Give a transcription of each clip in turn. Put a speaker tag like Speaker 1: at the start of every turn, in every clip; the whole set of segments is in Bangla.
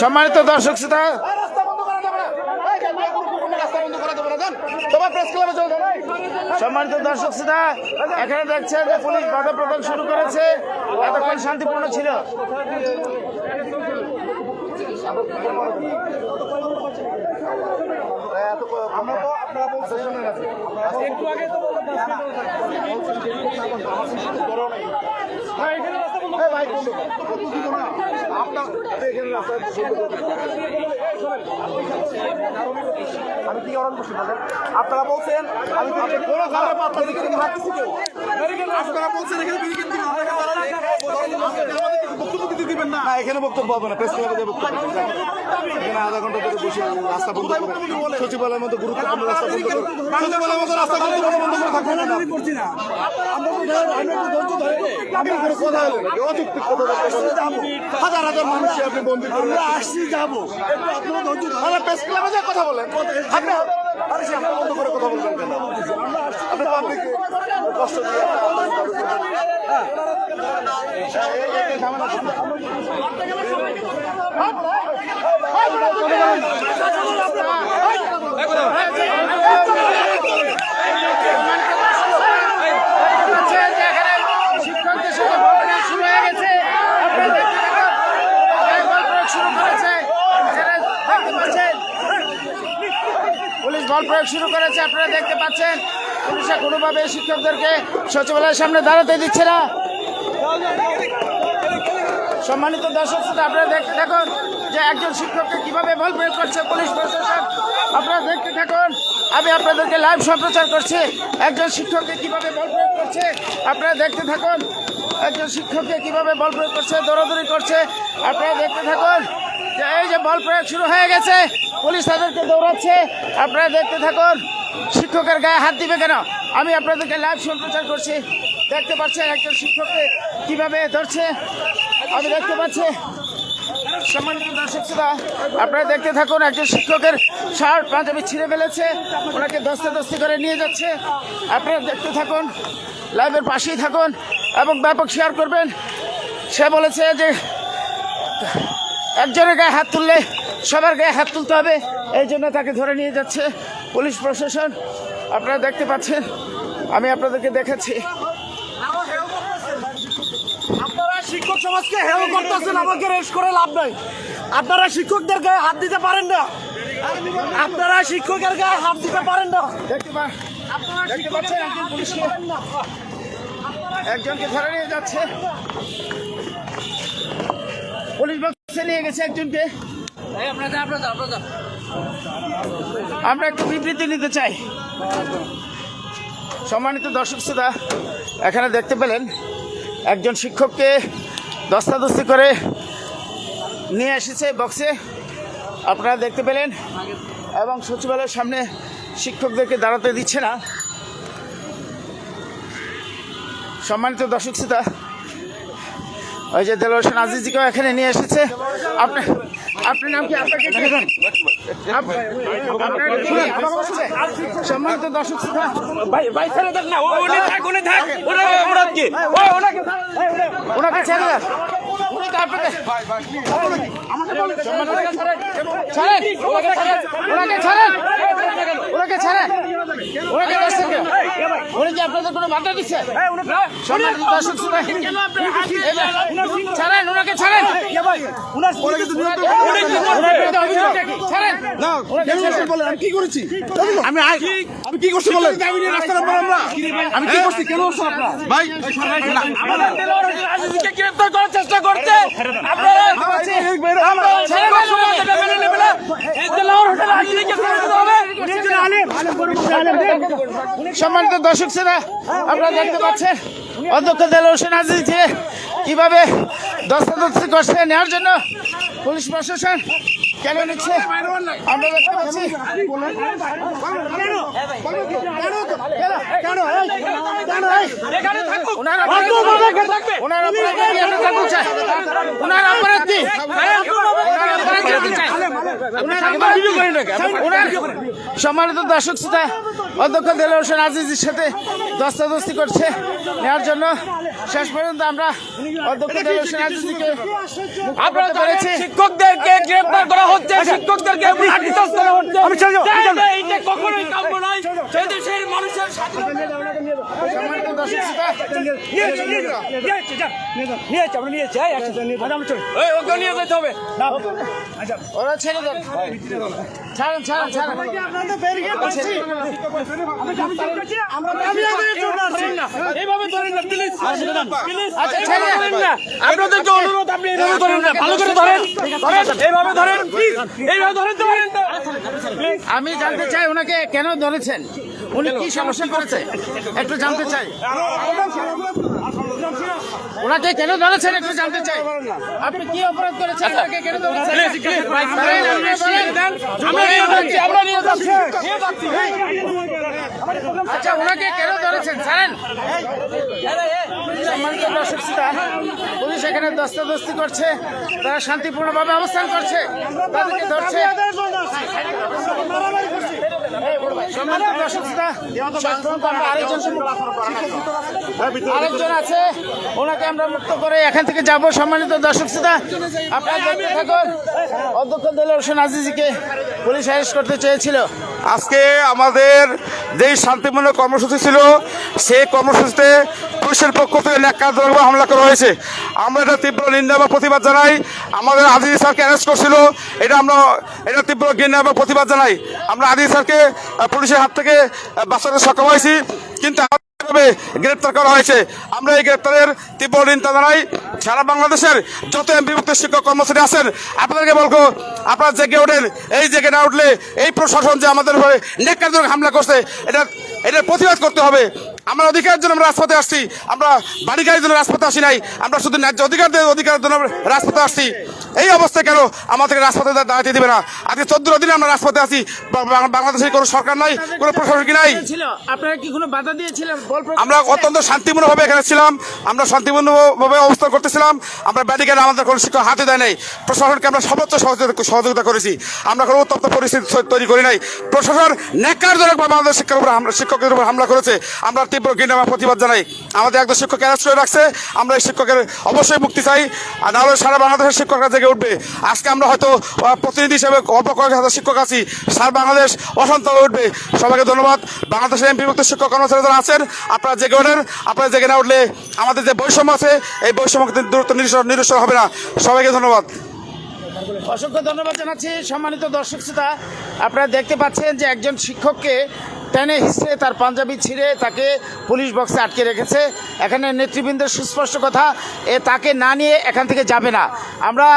Speaker 1: সম্মানিত দর্শক শ্রোতা, সম্মানিত দর্শক শ্রোতা, এখানে দেখছেন যে পুলিশ বাধা প্রদান শুরু করেছে। এতক্ষণ শান্তিপূর্ণ ছিল।
Speaker 2: আমি কি অরণ বসে বলেন আপনারা বলছেন আমি কোনো খারাপ আপনাদের হাঁটতেছি আপনারা বলছেন এখানে না।
Speaker 3: এখানে বক্তব্য হবে না প্রেস ক্লাবে যে বক্তব্য এখানে আধা ঘণ্টা ধরে বসে রাস্তা বন্ধ করে। সচিবালয়ের মতো গুরুত্বপূর্ণ রাস্তা বন্ধ করে। সচিবালয়ের মতো রাস্তা গুরুত্বপূর্ণ বন্ধ করে থাকবেন না।
Speaker 2: আমি করছি না। আমরা তো ধরে।
Speaker 3: কোনো কথা হলো অযৌক্তিক কথা হাজার হাজার মানুষকে আপনি বন্দি করে
Speaker 2: আমরা আসছি যাব। আপনারা ধৈর্য ধরে।
Speaker 3: প্রেস ক্লাবে যে কথা বলেন। আপনি আরে সে আপনি বন্ধ করে কথা বলবেন কেন? আপনি পাবলিকে কষ্ট দিয়ে
Speaker 1: পুলিশ বল প্রয়োগ শুরু করেছে, আপনারা দেখতে পাচ্ছেন। পুলিশে কোনোভাবে শিক্ষকদেরকে সচিবালয়ের সামনে দাঁড়াতে দিচ্ছে না। সম্মানিত দর্শক শ্রোতা, আপনারা দেখতে থাকুন যে একজন শিক্ষককে কীভাবে বল প্রয়োগ করছে পুলিশ প্রশাসন। আপনারা দেখতে থাকুন, আমি আপনাদেরকে লাইভ সম্প্রচার করছি। একজন শিক্ষককে কীভাবে বল প্রয়োগ করছে? আপনারা দেখতে থাকুন, একজন শিক্ষককে কীভাবে বল প্রয়োগ করছে, দৌড়াদৌড়ি করছে। আপনারা দেখতে থাকুন যে এই যে বল প্রয়োগ শুরু হয়ে গেছে, পুলিশ তাদেরকে দৌড়াচ্ছে। আপনারা দেখতে থাকুন, শিক্ষকের গায়ে হাত দিবে কেন? আমি আপনাদেরকে লাইভ সম্প্রচার করছি। দেখতে পাচ্ছেন একজন শিক্ষককে কীভাবে ধরছে? আমি দেখতে পাচ্ছি। সম্মানিত দর্শক শ্রোতা, আপনারা দেখতে থাকুন, একজন শিক্ষকের শার্ট পাঞ্জাবি ছিঁড়ে ফেলেছে, ওনাকে দস্তে দস্তি করে নিয়ে যাচ্ছে। আপনারা দেখতে থাকুন, লাইভের পাশেই থাকুন এবং ব্যাপক শেয়ার করবেন। সে বলেছে যে, একজনের গায়ে হাত তুললে সবার গায়ে হাত তুলতে হবে, এই জন্য তাকে ধরে নিয়ে যাচ্ছে পুলিশ প্রশাসন। আপনারা দেখতে পাচ্ছেন, আমি আপনাদেরকে দেখাচ্ছি
Speaker 2: আপনারা শিক্ষক সমাজকে হেয় করতেছেন আমাকে রেস্ট করে লাভ নাই। আপনারা শিক্ষকদের গায়ে হাত দিতে পারেন না। আপনারা শিক্ষকের গায়ে হাত দিতে পারেন না।
Speaker 1: একজনকে ধরে নিয়ে যাচ্ছে। পুলিশ বক্সে নিয়ে গেছে একজনকে। আমরা একটু বিবৃতি নিতে চাই। সম্মানিত দর্শক শ্রোতা এখানে দেখতে পেলেন একজন শিক্ষককে দস্তাদস্তি করে নিয়ে এসেছে বক্সে আপনারা দেখতে পেলেন। এবং সচিবালয়ের সামনে শিক্ষকদেরকে দাঁড়াতে দিচ্ছে না। সম্মানিত দর্শক শ্রোতা ওই যে দেলোয়ার হোসেন আজিজিকেও এখানে নিয়ে এসেছে। আপনার আপনার নাম কি? আপনাকে সম্মানিত দর্শক
Speaker 2: ভাই ছেড়ে দেন না উনি থাক উনি থাক ওনার অপরাধ কি ওনাকে
Speaker 1: ওনাকে ছেড়ে ছাড়েন ওনাকে ছাড়েন ওনাকে ছাড়েন ওনাকে ছাড়েন ওনাকে? উনি কি আপনাদের কোনো বাধা দিচ্ছে সম্মানিত দর্শক শ্রোতা ছাড়েন ওনাকে ছাড়েন
Speaker 3: আমি কি
Speaker 1: আমি
Speaker 3: কি করছি বলেন আমি কি করছি কেন ভাই
Speaker 2: গ্রেফতার করার চেষ্টা করতে আপনারা আমরা ছেড়ে দেন ওনাকে মেনে নেবে না এই দেলোয়ার হোসেন আজিজকে ছেড়ে দিতে হবে
Speaker 1: সম্মানিত দর্শক শ্রেণা আপনারা দেখতে পাচ্ছেন অধ্যক্ষ দেল হোসেন আজিজ যে কীভাবে দস্তাদস্তি করছে নেওয়ার জন্য পুলিশ প্রশাসন কেন নিচ্ছে? আমরা দেখতে পাচ্ছি ওনার অপরাধ কি? সম্মানিত দর্শক শ্রোতা অধ্যক্ষ দেলোয়ার হোসেন আজিজের সাথে দস্তাদস্তি করছে। নেওয়ার জন্য শেষ পর্যন্ত আমরা অধ্যক্ষ দেলোয়ার হোসেন আজিজিকে
Speaker 4: আপনারা
Speaker 1: করতে পেরেছি।
Speaker 4: শিক্ষকদেরকে গ্রেফতার করা হচ্ছে শিক্ষকদেরকে লাঠিচার্জ করা হচ্ছে। না, এইটা কখনোই কাম্য নয়। এদেশের মানুষের
Speaker 1: সম্মানিত দর্শক শ্রোতা
Speaker 4: এই, ওকে নিয়ে যেতে হবে।
Speaker 1: ওরা ছেড়ে দেন। ছাড়েন ছাড়েন ছাড়েন।
Speaker 4: অনুরোধ আপনি এইভাবে ধরেন না ভালো করে ধরেন এইভাবে ধরেন এইভাবে ধরেন তো
Speaker 1: আমি জানতে চাই ওনাকে কেন ধরেছেন? উনি কি সমস্যা করেছে? একটু জানতে চাই। ওনাকে কেন ধরেছেন একটু জানতে চাই। আপনি কি অপরাধ করেছেন? ওনাকে কেন ধরেছেন
Speaker 4: আমরা নিয়ে যাচ্ছি
Speaker 1: আচ্ছা ওনাকে কেন ধরেছেন জানেন সম্মানিত দর্শক শ্রোতা, পুলিশ এখানে দস্তাদস্তি করছে। তারা শান্তিপূর্ণভাবে অবস্থান করছে। তাদেরকে ধরছে। সম্মানিত দর্শক আমরা আরেকজন আছে ওনাকে আমরা মুক্ত করে এখান থেকে যাব। সম্মানিত দর্শক শ্রোতা আপনারা দেখতে থাকুন অধ্যক্ষ হোসেন আজিজিকে পুলিশ অ্যারেস্ট করতে চেয়েছিল।
Speaker 5: আজকে আমাদের যেই শান্তিপূর্ণ কর্মসূচি ছিল সেই কর্মসূচিতে পুলিশের পক্ষ থেকে ন্যাক্কারজনকভাবে হামলা করা হয়েছে। আমরা এটা তীব্র নিন্দা বা প্রতিবাদ জানাই। আমাদের আদিল স্যারকে অ্যারেস্ট করছিল। এটা আমরা এটা তীব্র ঘৃণা বা প্রতিবাদ জানাই। আমরা আদিল স্যারকে পুলিশের হাত থেকে বাঁচাতে সক্ষম হয়েছি। কিন্তু ভাবে গ্রেপ্তার করা হয়েছে। আমরা এই গ্রেপ্তারের তীব্র নিন্দা জানাই। সারা বাংলাদেশের যত এমপিভুক্ত শিক্ষক কর্মচারী আছেন, আপনাদেরকে বলব, আপনারা জেগে ওঠেন। এই জেগে না উঠলে এই প্রশাসন যে আমাদের হয়ে নেককারজনক হামলা করছে, এটা এটার প্রতিবাদ করতে হবে। আমরা অধিকারের জন্য আমরা রাজপথে আসছি। আমরা বাড়ি গাড়ির জন্য রাজপথে আসি নাই। আমরা শুধু ন্যায্য অধিকার দিয়ে অধিকারের জন্য রাজপথে আসছি। এই অবস্থায় কেন? আমাদেরকে রাজপথে দাঁড়াতে দিবে না। আজকে চোদ্দ দিনে আমরা রাজপথে আছি। বা- বা- বাংলাদেশে কোনো সরকার নাই কোনো প্রশাসন কি নাই।
Speaker 1: আপনারা কি কোনো বাধা দিয়েছিলেন?
Speaker 5: আমরা? অত্যন্ত শান্তিপূর্ণভাবে এখানে ছিলাম। আমরা শান্তিপূর্ণভাবে অবস্থান করতেছিলাম। আমরা ব্যাটিকেন আমাদের কোনো শিক্ষক হাতে দেয় নাই। প্রশাসনকে আমরা সর্বোচ্চ সহযোগিতা সহযোগিতা করেছি। আমরা কোনো উত্তপ্ত পরিস্থিতি তৈরি করি নাই। প্রশাসন ন্যাকারজনকভাবে আমাদের শিক্ষার উপর হামলা শিক্ষকের উপর হামলা করেছে। আমরা তীব্র ঘৃণা বা প্রতিবাদ জানাই। আমাদের একজন শিক্ষক অ্যারেস্ট রাখছে। আমরা এই শিক্ষকের অবশ্যই মুক্তি চাই। আর নাহলে সারা বাংলাদেশের শিক্ষকরা জেগে উঠবে। আজকে আমরা হয়তো প্রতিনিধি হিসেবে অল্প কয়েক হাজার শিক্ষক আছি। সারা বাংলাদেশ অশান্ত হয়ে উঠবে। সবাইকে ধন্যবাদ। বাংলাদেশের এমপিভুক্ত শিক্ষক কর্মচারী যারা আছেন, আপনারা জেগে ওঠেন। আপনারা জেগে না উঠলে আমাদের যে বৈষম্য আছে, এই বৈষম্য দূরত্ব নিরসন হবে না। সবাইকে ধন্যবাদ।
Speaker 1: অসংখ্য ধন্যবাদ জানাচ্ছি সম্মানিত দর্শক শ্রোতা। আপনারা দেখতে পাচ্ছেন যে একজন শিক্ষককে টেনে হিসড়ে তার পাঞ্জাবি ছিঁড়ে তাকে পুলিশ বক্সে আটকে রেখেছে। এখানে নেতৃবৃন্দের সুস্পষ্ট কথা এ তাকে না নিয়ে এখান থেকে যাবে না। আমরা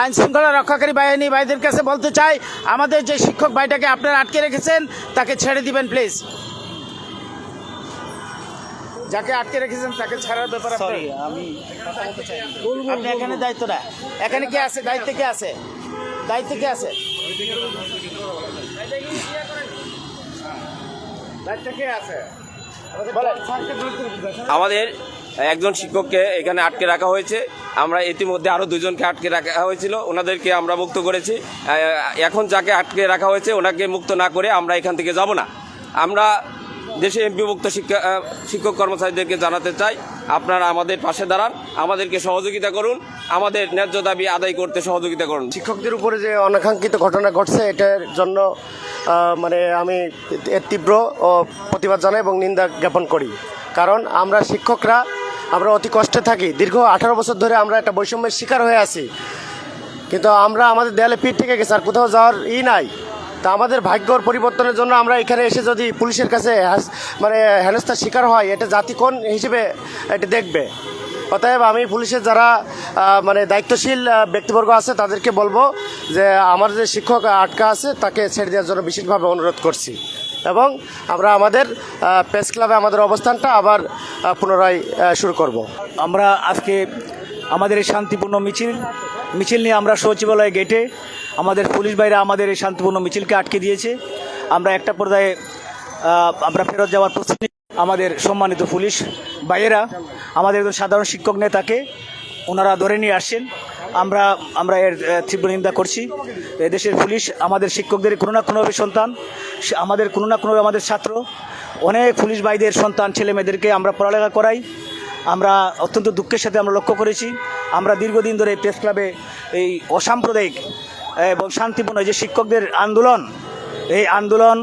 Speaker 1: আইন শৃঙ্খলা রক্ষাকারী বাহিনী ভাইদের কাছে বলতে চাই আমাদের যে শিক্ষক ভাইটাকে আপনারা আটকে রেখেছেন তাকে ছেড়ে দিবেন প্লিজ। যাকে আটকে রেখেছেন তাকে ছাড়ার ব্যাপারে সরি আমি আপনি এখানে দায়িত্ব না এখানে কে আছে? দায়িত্বে কে আছে? দায়িত্বে কে আছে দায়িত্বে কে আছে বলেন
Speaker 4: আমাদের একজন শিক্ষককে এখানে আটকে রাখা হয়েছে। আমরা ইতিমধ্যে আরও দুজনকে আটকে রাখা হয়েছিল। ওনাদেরকে আমরা মুক্ত করেছি। এখন যাকে আটকে রাখা হয়েছে ওনাকে মুক্ত না করে আমরা এখান থেকে যাব না। আমরা দেশে এমপিভুক্ত শিক্ষা শিক্ষক কর্মচারীদেরকে জানাতে চাই। আপনারা আমাদের পাশে দাঁড়ান, আমাদেরকে সহযোগিতা করুন, আমাদের ন্যায্য দাবি আদায় করতে সহযোগিতা করুন।
Speaker 6: শিক্ষকদের উপরে যে অনাকাঙ্ক্ষিত ঘটনা ঘটছে, এটার জন্য মানে আমি এর তীব্র প্রতিবাদ জানাই এবং নিন্দা জ্ঞাপন করি। কারণ আমরা শিক্ষকরা, আমরা অতি কষ্টে থাকি। দীর্ঘ আঠারো বছর ধরে আমরা একটা বৈষম্যের শিকার হয়ে আছি। কিন্তু আমরা আমাদের দেয়ালে পিঠ থেকে গেছি, আর কোথাও যাওয়ার ই নাই। তা আমাদের ভাগ্যর পরিবর্তনের জন্য আমরা এখানে এসে যদি পুলিশের কাছে মানে হেনস্থার শিকার হয়, এটা জাতি কোন হিসেবে এটা দেখবে? অতএব আমি পুলিশের যারা মানে দায়িত্বশীল ব্যক্তিবর্গ আছে, তাদেরকে বলব যে আমার যে শিক্ষক আটকা আছে, তাকে ছেড়ে দেওয়ার জন্য বিশেষভাবে অনুরোধ করছি। এবং আমরা আমাদের প্রেস ক্লাবে আমাদের অবস্থানটা আবার পুনরায় শুরু করব।
Speaker 2: আমরা আজকে আমাদের এই শান্তিপূর্ণ মিছিল মিছিল নিয়ে আমরা সচিবালয় গেটে আমাদের পুলিশ বাইরে আমাদের এই শান্তিপূর্ণ মিছিলকে আটকে দিয়েছে। আমরা একটা পর্যায়ে আমরা ফেরত যাওয়ার প্রস্তুতি আমাদের সম্মানিত পুলিশ ভাইয়েরা, আমাদের একজন সাধারণ শিক্ষক নেতাকে ওনারা ধরে নিয়ে আসছেন। আমরা আমরা এর তীব্র নিন্দা করছি। দেশের পুলিশ আমাদের শিক্ষকদের কোনো না কোনোভাবে সন্তান আমাদের কোনো না কোনোভাবে আমাদের ছাত্র। অনেক পুলিশ ভাইদের সন্তান ছেলে মেয়েদেরকে আমরা পড়ালেখা করাই। আমরা অত্যন্ত দুঃখের সাথে আমরা লক্ষ্য করেছি। আমরা দীর্ঘদিন ধরে প্রেস ক্লাবে এই অসাম্প্রদায়িক এবং শান্তিপূর্ণ যে শিক্ষকদের আন্দোলন, এই আন্দোলন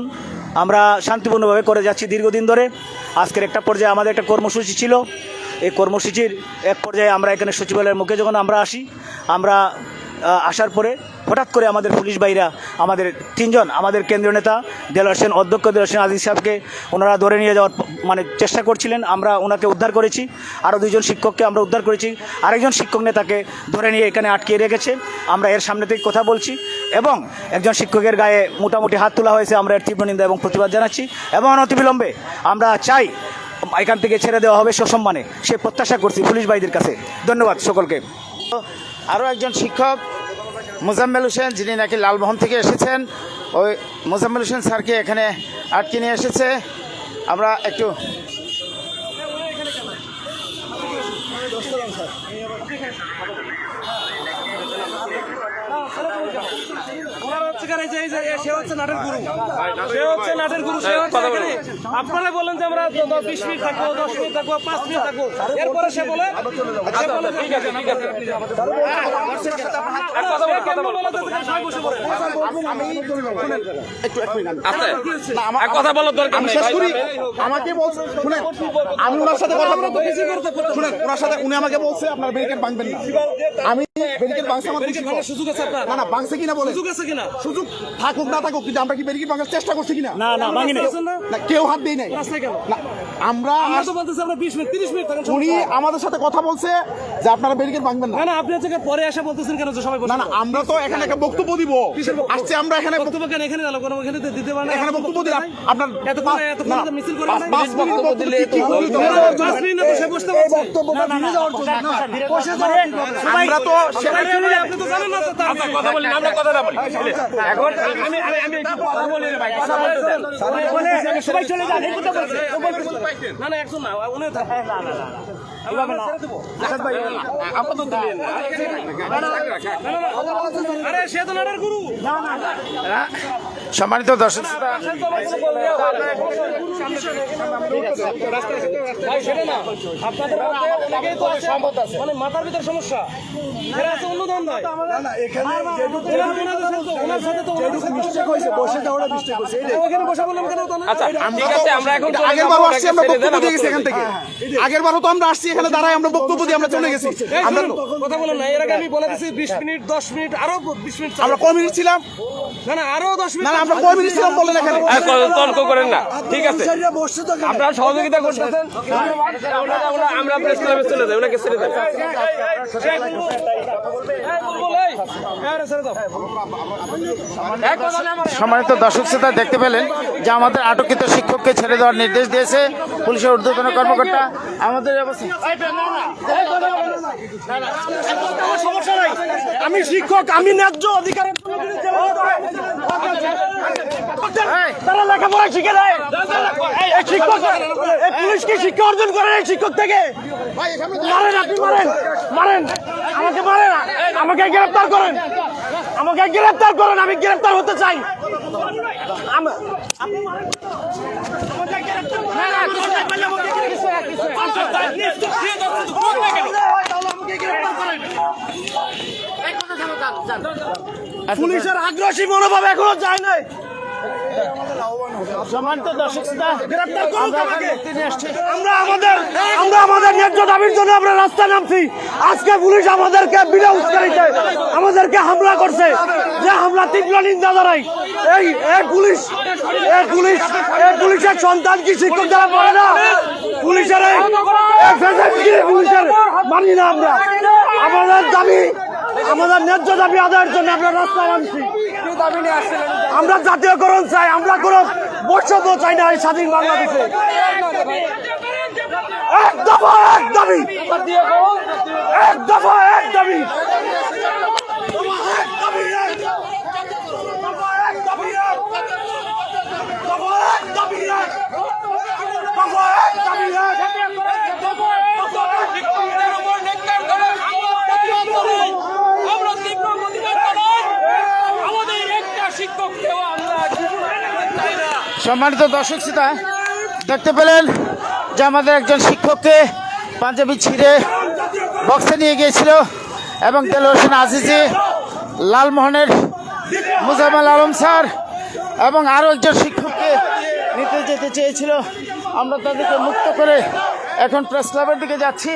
Speaker 2: আমরা শান্তিপূর্ণভাবে করে যাচ্ছি দীর্ঘদিন ধরে। আজকের একটা পর্যায়ে আমাদের একটা কর্মসূচি ছিল। এই কর্মসূচির এক পর্যায়ে আমরা এখানে সচিবালয়ের মুখে যখন আমরা আসি, আমরা আসার পরে হঠাৎ করে আমাদের পুলিশ ভাইরা, আমাদের তিনজন, আমাদের কেন্দ্রীয় নেতা দেলোয়ার সেন অধ্যক্ষ দেলোয়ার সেন আজিজ সাহেবকে ওনারা ধরে নিয়ে যাওয়ার মানে চেষ্টা করছিলেন। আমরা ওনাকে উদ্ধার করেছি। আরও দুইজন শিক্ষককে আমরা উদ্ধার করেছি। আরেকজন শিক্ষক নেতাকে ধরে নিয়ে এখানে আটকিয়ে রেখেছে। আমরা এর সামনে থেকে কথা বলছি এবং একজন শিক্ষকের গায়ে মোটামুটি হাত তোলা হয়েছে। আমরা এর তীব্র নিন্দা এবং প্রতিবাদ জানাচ্ছি এবং অনতিবিলম্বে আমরা চাই এখান থেকে ছেড়ে দেওয়া হবে সসম্মানে। সে প্রত্যাশা করছি পুলিশ ভাইদের কাছে। ধন্যবাদ সকলকে।
Speaker 1: আরও একজন শিক্ষক মোজাম্মেল হোসেন, যিনি নাকি লালমোহন থেকে এসেছেন, ওই মোজাম্মেল হোসেন স্যারকে এখানে আটকে নিয়ে এসেছে। আমরা একটু
Speaker 7: আপনারা বলেন যে আমরা বিশ মিনিট থাকব দশ মিনিট থাকব পাঁচ মিনিট থাকব এরপরে সে বলে সে
Speaker 4: ঠিক আছে ঠিক আছে
Speaker 7: কথা
Speaker 4: বলার দরকার
Speaker 3: আমি
Speaker 4: নেই
Speaker 3: শেষ আমাকে বলছে শুনেন আমি ওনার সাথে কথা শুনেন ওনার সাথে উনি আমাকে বলছে আপনার ব্যারিকেড ভাঙবেন না আমি ব্যারিকেড ভাঙছে আমার
Speaker 7: সুযোগ আছে আপনার
Speaker 3: না না ভাঙছে কিনা বলে
Speaker 7: সুযোগ আছে কিনা?
Speaker 3: সুযোগ থাকুক না থাকুক কিন্তু আমরা কি বেরিয়ে ভাঙার চেষ্টা করছি কিনা?
Speaker 2: না না
Speaker 7: না?
Speaker 3: না কেউ হাত দেই নাই।
Speaker 7: রাস্তায় কেন?
Speaker 3: না আমরা
Speaker 7: আমরা তো বলতেছি আমরা বিশ মিনিট তিরিশ মিনিট থাকেন
Speaker 3: উনি আমাদের সাথে কথা বলছে যে আপনারা ব্যারিকেড ভাঙবেন না।
Speaker 7: না না আপনি হচ্ছে পরে এসে বলতেছেন কেন যে সবাই বসে
Speaker 3: না না আমরা তো এখানে একটা বক্তব্য দিব। আসছে আমরা এখানে
Speaker 7: বক্তব্য কেন এখানে আলো কোনো এখানে দিতে পারেন
Speaker 3: এখানে বক্তব্য দিলাম। আপনার
Speaker 7: এতক্ষণ
Speaker 3: না,
Speaker 7: এতক্ষণ
Speaker 3: না,
Speaker 7: মিছিল করে
Speaker 3: পাঁচ- পাঁচ বক্তব্য দিলে কি হবে?
Speaker 7: পাঁচ মিনিট না তো সে বসতে পারছে।
Speaker 3: আমরা তো সে-
Speaker 7: আরে, আরে, আপনি তো জানেন না তো তার
Speaker 4: কথা বলি আমরা কথা না বলি এখন আমি আমি আমি কথা বলি রে ভাই কথা বলতে
Speaker 2: সবাই চলে যান এই কথা বলছে।
Speaker 7: না না না উনি
Speaker 1: সম্মানিত দর্শক শ্রোতা,
Speaker 7: ভাই সেটা না আপনাদের অনেকেই তো আছে মানে মাথার ভিতর সমস্যা এরা আছে অন্য?
Speaker 4: আচ্ছা এখন চলে
Speaker 3: আগের বারও তো আমরা আসছি এখানে দাঁড়াই আমরা বক্তব্য দিয়ে আমরা চলে গেছি। আমরা
Speaker 7: কথা বলেন না এর আগে আমি বলে দিচ্ছি বিশ মিনিট দশ মিনিট আরও বিশ মিনিট
Speaker 3: আমরা কয় মিনিট ছিলাম?
Speaker 7: না না আরও দশ মিনিট
Speaker 3: না না আমরা কয় মিনিট ছিলাম বললেন এখানে
Speaker 4: তর্ক করেন না ঠিক আছে আপনারা সহযোগিতা করতেছেন আমরা আমরা- আমরা প্রেস ক্লাবে চলে যাই ওনাকে ছেড়ে দেন
Speaker 1: সম্মানিত দর্শক শ্রোতা দেখতে পেলেন যে আমাদের আটকিত শিক্ষককে ছেড়ে দেওয়ার নির্দেশ দিয়েছে পুলিশের ঊর্ধ্বতন কর্মকর্তা আমাদের
Speaker 2: সমস্যা নাই আমি শিক্ষক আমি ন্যায্য অধিকারের তারা লেখাপড়া শিখে এই শিক্ষক এই পুলিশ শিক্ষা অর্জন করে এই শিক্ষক থেকে মারেন আপনি, মারেন মারেন আমাকে মারেন আমাকে গ্রেফতার করেন আমাকে গ্রেফতার করেন, আমি গ্রেফতার হতে চাই। আমাকে করেন। করেন। পুলিশের আগ্রাসী মনোভাব এখনও যায় নাই।
Speaker 1: সম্মানিত দর্শক শ্রোতা
Speaker 2: গ্রেফতার করুন
Speaker 1: আমরা
Speaker 2: আমাকে।
Speaker 1: এখানে মুক্তি নিয়ে আসছি।
Speaker 2: আমরা আমাদের আমরা আমাদের ন্যায্য দাবির জন্য আমরা রাস্তায় নামছি। আজকে পুলিশ আমাদেরকে বিনা উস্কানিতে আমাদেরকে হামলা করছে। যে হামলা তীব্র নিন্দা জানাই এই এই পুলিশ এই পুলিশ এই পুলিশের সন্তান কি শিক্ষক দ্বারা পড়ে না? পুলিশের এই পুলিশের? মানি না আমরা। আমাদের দাবি আমাদের ন্যায্য দাবি আদায়ের জন্য আমরা রাস্তায় নামছি আমরা জাতীয়করণ চাই, আমরা কোনো বৈষম্য চাই না এই স্বাধীন বাংলাদেশে। এক দফা, এক দাবি। এক দফা, এক দাবি।
Speaker 1: সম্মানিত দর্শক শ্রোতা, দেখতে পেলেন যে আমাদের একজন শিক্ষককে পাঞ্জাবি ছিঁড়ে বক্সে নিয়ে গিয়েছিল এবং তেল হোসেন আজিজি, লালমোহনের মুজাম্মেল আলম স্যার এবং আরও একজন শিক্ষককে নিতে যেতে চেয়েছিল। আমরা তাদেরকে মুক্ত করে এখন প্রেস ক্লাবের দিকে যাচ্ছি।